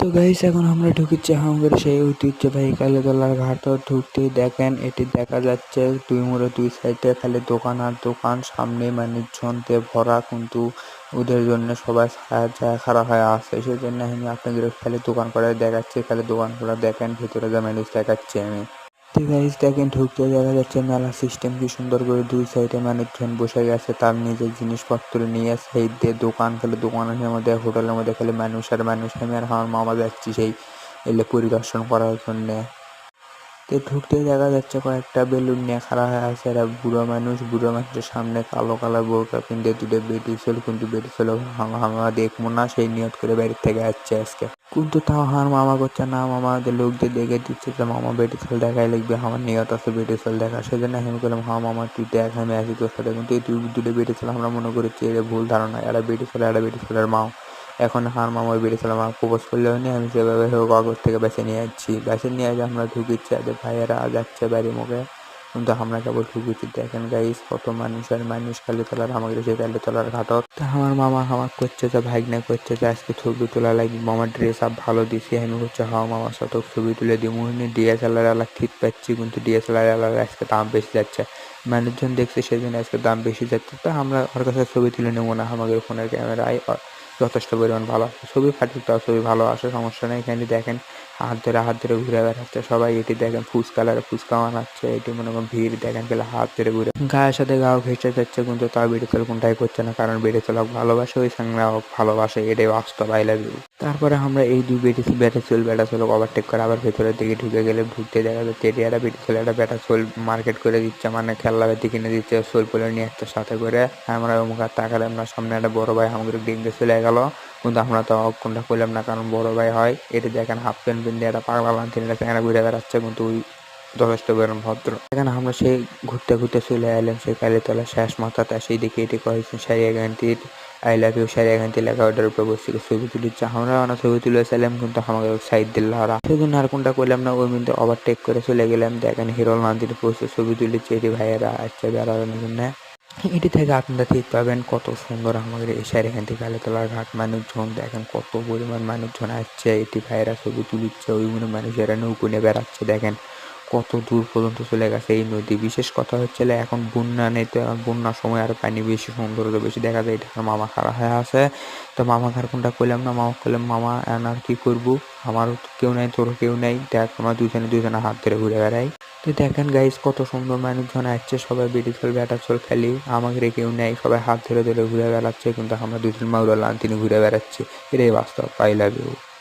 তো গাইস এখন আমরা ঢুকেছি হাঙ্গের সেই ঐতিহ্যবাহী কালীতলার ঘাট। ঢুকতে দেখেন, এটি দেখা যাচ্ছে দুই মোড়ে দুই সাইডে খালি দোকান আর দোকান। সামনে মানুষজন দিয়ে ভরা কিন্তু ওদের জন্য সবাই খারাপ হয়ে আছে সেই জন্য আমি আপনাদের খালি দোকান করে দেখাচ্ছি, খালি দোকান করে দেখেন, ভিতরে যা মানুষ দেখাচ্ছি আমি। তো গাইজ দেখেন ঢুকতে দেখা যাচ্ছে মেলা সিস্টেম কি সুন্দর করে দুই সাইডে মানুষজন বসে গেছে তার নিজের জিনিসপত্র নিয়ে সাইড দিয়ে দোকান খেলে দোকানের মধ্যে হোটেলের মধ্যে খেলে মানুষ আর মানুষ, আমি আর আমার মামা যাচ্ছি সেই এলে পরিদর্শন করার জন্যে। তো ঢুকতেই দেখা যাচ্ছে কয়েকটা বেলুন নিয়ে খাড়া হয়ে আছে। এরা বুড়ো মানুষ, বুড়ো মানুষের সামনে কালো কালো বোরকা পিনতে দুটো বেটি ছিল কিন্তু বেটি ছিল হামা হামা দেখব না, সেই নিয়ত করে বাড়ির থেকে আসছে আজকে। কিন্তু তাও হার মামা করছে না, মামা লোকদের দেখে দিচ্ছে যে, মামা, বেটি ছেলে দেখাই লিখবে, আমার নিয়ত আছে বেটি ছেলে দেখা। সেই জন্য আমি বললাম হ্যাঁ মামা, তুই দেখ, আমি আসি তোর সাথে। কিন্তু এই দুটো বেটি ছেলে আমরা মনে করছি এটা ভুল ধারণা, এরা বেটি ছেলে এরা বেটি ছেলের মাও। এখন হার মামা ওই বেরিয়েছিল আমার প্রপোজ করলেও নি আমি সেভাবে হোক আগর থেকে বেছে নিয়ে যাচ্ছি। বেছে নিয়ে যে আমরা ঢুকিচ্ছি আদের ভাইয়েরা যাচ্ছে বাড়ি মুখে। কিন্তু আমরা কেবল ঢুকেছি। দেখেন গাইস কত মানুষ আর মানুষ কালি তোলার আমাদের সেই কালি তোলার ঘাটত। তা আমার মামা আমার করছে যে ভাইগনা করছে যে আজকে ছবি তোলা লাগবে মামার ড্রেস আপ ভালো দিছি। আমি হচ্ছে হাওয়া মামার সাথে ছবি তুলে দিই। মুহিনী ডিএসএলআর আলা ঠিক পাচ্ছি, কিন্তু ডিএসএলআর আলার আজকে দাম বেশি যাচ্ছে। মানুষজন দেখছে সেই জন্য আজকে দাম বেশি যাচ্ছে। তা আমরা ওর কাছে ছবি তুলে নেব না আমাদের ফোনের ক্যামেরায়। যথেষ্ট পরিমাণ ভালো আসে। ছবি ফাটিক তাও ছবি ভালো আসে, সমস্যা নেই। এখানে দেখেন, হাত ধরে হাত ধরে ঘুরে বেড়াচ্ছে সবাই। এটি দেখেন, ফুচকা লাগে ফুচকা বানাচ্ছে। এটি মনে করেন ভিড়, দেখেন গেলে হাত ধরে ঘুরে। গায়ের সাথে গাও ঘেঁচে যাচ্ছে কিন্তু তাও বেড়ে চল কোনটাই করছে না, কারণ বেড়ে চলক ভালোবাসে, ওই সঙ্গে ভালোবাসে, এটাই বাস্তব আই লাভ ইউ তারপরে আমরা এই দুই বেটি বেটা চল বেটা চল ওভারটেক করে আবার ভেতরের দিকে ঢুকে গেলে ঢুকতে দেখা যাচ্ছে এরিয়াটা বেটি চলে একটা বেটা চল মার্কেট করে দিচ্ছে মানে খেলনা বেটি কিনে দিচ্ছে সোল পোলে নিয়ে একটা সাথে করে আমরা মুখ আর তাকালে আমরা সামনে একটা বড় ভাই আমাদের ডিঙ্গে চলে গেল, কিন্তু আমরা তো কোনটা করলাম না, কারণ বড় ভাই হয়, এটি দেখেন হাফ প্যান্ট পিন্ডে একটা পাগলা লান্তিন সেখানে ঘুরে বেড়াচ্ছে, কিন্তু ওই যথেষ্ট বেরোন ভদ্র। এখানে আমরা সেই ঘুরতে ঘুরতে চলে এলাম, সেই কালীতলা শেষ মাথাতে সেই দিকে এটি কয়েছে সারিয়া গানটির আই লাভ ইউ সারিয়া গানটি লেখা ওটার উপরে বসছিল ছবি তুলিচ্ছে আমরা অনেক ছবি তুলেছিলাম কিন্তু আমাকে সাইড দিল সেই জন্য আর কোনটা করলাম না, ওই মিনিটে ওভারটেক করে চলে গেলাম। দেখেন হিরো লান্তির পোস্টে ছবি তুলেছে, এটি ভাইয়েরা আসছে বেড়ানোর জন্য। এটি থেকে আপনারা ঠিক পাবেন কত সুন্দর আমাদের সাইড এখান থেকে আলেতলার ঘাট। মানুষজন, দেখেন কত পরিমাণ মানুষজন আসছে, এটি ভাইয়েরা ছবি তুলিচ্ছে, ওই মনে মানুষেরা নৌকো নিয়ে বেড়াচ্ছে, দেখেন। কত দূর পর্যন্ত চলে গেছে এই নদী। বিশেষ কথা হচ্ছে এখন বন্যা নেই তো বন্যার সময় আর পানি বেশি, সৌন্দর্য বেশি দেখা যায়। এটা মামা খারাপ হয়ে আছে। তো মামা খার কোনটা করলাম না? মামা করলাম মামা, এখন আর কি করব? আমারও কেউ নাই, তোরও কেউ নাই। দেখ, আমরা দুজনে দুজনে হাত ধরে ঘুরে বেড়াই। তো দেখেন গাইস কত সুন্দর মানুষজন আসছে। সবাই বেটি চল ব্যাটা চল খেলি। আমাকে কেউ নেই, সবাই হাত ধরে ধরে ঘুরে বেড়াচ্ছে। কিন্তু আমরা দুজন মাউরা লান্তিনি ঘুরে বেড়াচ্ছি। এটাই বাস্তব লাভ ইউ